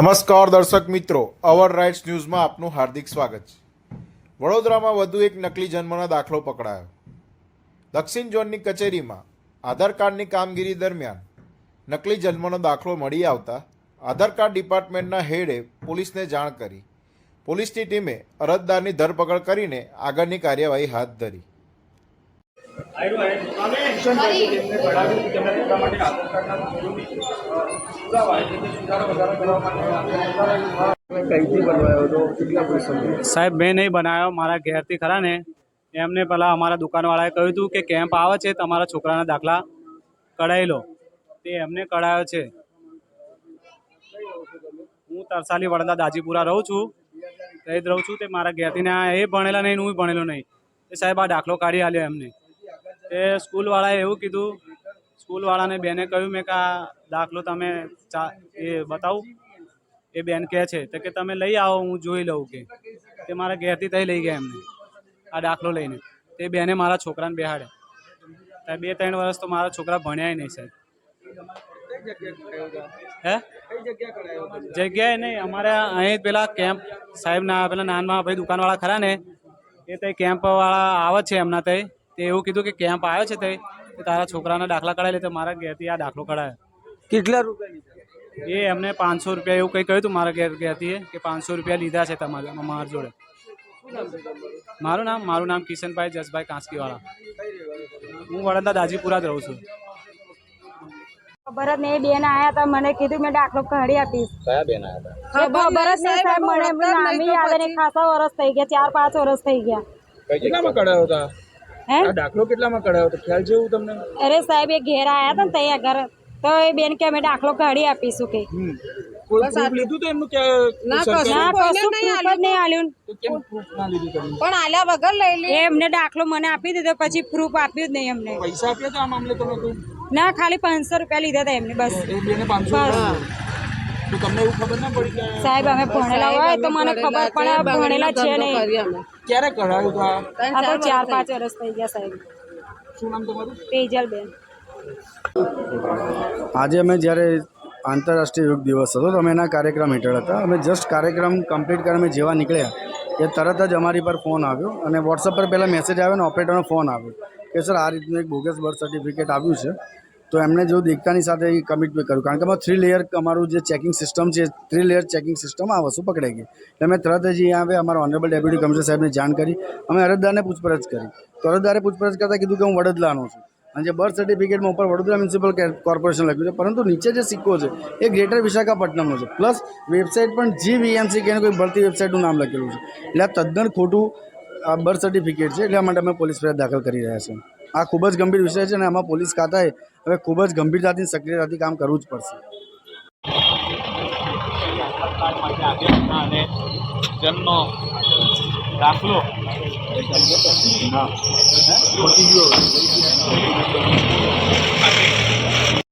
નમસ્કાર દર્શક મિત્રો, અવર રાઇટ્સ ન્યૂઝમાં આપનું હાર્દિક સ્વાગત છે. વડોદરામાં વધુ એક નકલી જન્મનો દાખલો પકડાયો. દક્ષિણ ઝોનની કચેરીમાં આધાર કાર્ડની કામગીરી દરમિયાન નકલી જન્મનો દાખલો મળી આવતા આધાર કાર્ડ ડિપાર્ટમેન્ટના હેડે પોલીસને જાણ કરી. પોલીસની ટીમે અરજદારની ધરપકડ કરીને આગળની કાર્યવાહી હાથ ધરી. સાહેબ, મેં નહીં બનાવ્યો, મારા ઘેરથી ખરા ને. એમને પહેલાં અમારા દુકાનવાળાએ કહ્યું હતું કે કેમ્પ આવે છે, તમારા છોકરાના દાખલા કઢાવી લો. તે એમને કઢાયો છે. હું તરસાલી વડદા દાજીપુરા રહું છું. જ રહું છું તે મારા ઘેરથી ને એ ભણેલા નહીં હું ભણેલો નહીં. એ સાહેબ, આ દાખલો કાઢી આલ્યો એમને. તે સ્કૂલવાળાએ એવું કીધું, સ્કૂલવાળાને બેને કહ્યું, મેં કે આ દાખલો તમે ચા, એ બતાવું. એ બેન કહે છે, તો કે તમે લઈ આવો, હું જોઈ લઉં કે. તે મારા ઘેરથી તઈ લઈ ગયા એમને, આ દાખલો લઈને. તે બેને મારા છોકરાને બેહાડ્યા. ત્યાં બે ત્રણ વર્ષ તો મારા છોકરા ભણ્યા નહીં, સાહેબ. હે? જગ્યાએ નહીં, અમારે અહીં પેલા કેમ્પ, સાહેબના પેલા નાનમાં ભાઈ દુકાનવાળા ખરા ને, એ તઈ કેમ્પવાળા આવે છે એમના તઈ. તે એવું કીધું કે કેમ્પ આવ્યો છે તે તારા છોકરાના દાખલા કઢાવી લે તો મારા ઘેરથી આ દાખલો કઢાયો. કેટલા રૂપિયા એ એમને પાંચસો રૂપિયા એવું કંઈ કહ્યું હતું મારા ઘેર ઘેરથી કે પાંચસો રૂપિયા લીધા છે તમારે મારા જોડે. મારું નામ મારું નામ કિશનભાઈ જસભાઈ કાંસકીવાળા. હું વડોદરા દાજીપુરા જ રહું છું. ખબર જ નહીં બેન આયા હતા મને કીધું મેં દાખલો કાઢી આપીશ. કયા બેન આયા એ ખબર જ નહીં સાહેબ મને નામી યાદ નહીં ખાસા વર્ષ થઈ ગયા ચાર પાંચ વર્ષ થઈ ગયા. કેટલામાં કઢાયો હતા હે? દાખલો કેટલામાં કઢાયો ખ્યાલ છે એવું તમને? અરે સાહેબ એ ઘેર આયા હતા ને તૈયાર ઘર. તો એ બેન કે અમે દાખલો કાઢી આપીશું કે. એમનું દાખલો મને આપી દીધો પછી પ્રૂફ આપ્યું જ નહીં એમને પૈસા આપ્યા ના ખાલી પાંચસો રૂપિયા લીધા હતા એમને બસ. તમને એવું ખબર ના પડી કે સાહેબ અમે ભણેલા હોય તો મને ખબર પડે ભણેલા છે નહીં. ક્યારે કઢાયું તો આ? આ તો ચાર પાંચ વર્ષ થઈ ગયા સાહેબ. શું નામ તમારું? તેજલબેન. આજે અમે જ્યારે આંતરરાષ્ટ્રીય યોગ દિવસ હતો તો અમે એના કાર્યક્રમ હેઠળ હતા. અમે જસ્ટ કાર્યક્રમ કમ્પ્લીટ કરીને અમે જેવા નીકળ્યા એ તરત જ અમારી પર ફોન આવ્યો અને વોટ્સઅપ પર પહેલાં મેસેજ આવ્યો ને ઓપરેટરનો ફોન આવ્યો કે સર આ રીતનું એક બોગસ બર્થ સર્ટિફિકેટ આવ્યું છે. તો એમને જો દેખતાની સાથે એ કમિટ કર્યું. કારણ કે અમારું થ્રી લેયર અમારું જે ચેકિંગ સિસ્ટમ છે થ્રી લેયર ચેકિંગ સિસ્ટમ આ વસ્તુ પકડાઈ ગઈ. એટલે અમે તરત જ અહીંયા આવે અમારા ઓનરેબલ ડેપ્યુટી કમિશનર સાહેબને જાણ કરી. અમે અરજદારને પૂછપરછ કરી. તો અરજદારે પૂછપરછ કરતાં કીધું કે હું વડોદરાનો છું. અને જે બર્થ સર્ટિફિકેટમાં ઉપર વડોદરા મ્યુનિસિપલ કોર્પોરેશન લખ્યું છે. પરંતુ નીચે જે સિક્કો છે, એ ગ્રેટર વિશાખાપટ્ટનમનો છે. પ્લસ વેબસાઇટ પણ જી વીએમસી કે કોઈ ભરતી વેબસાઇટનું નામ લખેલું છે. એટલે તદ્દન ખોટું આ બર્થ સર્ટિફિકેટ છે એટલા માટે અમે પોલીસ ફરિયાદ દાખલ કરી રહ્યા છે આ ખૂબ જ ગંભીર વિષય છે અને આમાં પોલીસ ખાતાએ હવે ખૂબ જ ગંભીરતાથી સક્રિયતાથી કામ કરવું જ પડશે. જન્મનો દાખલો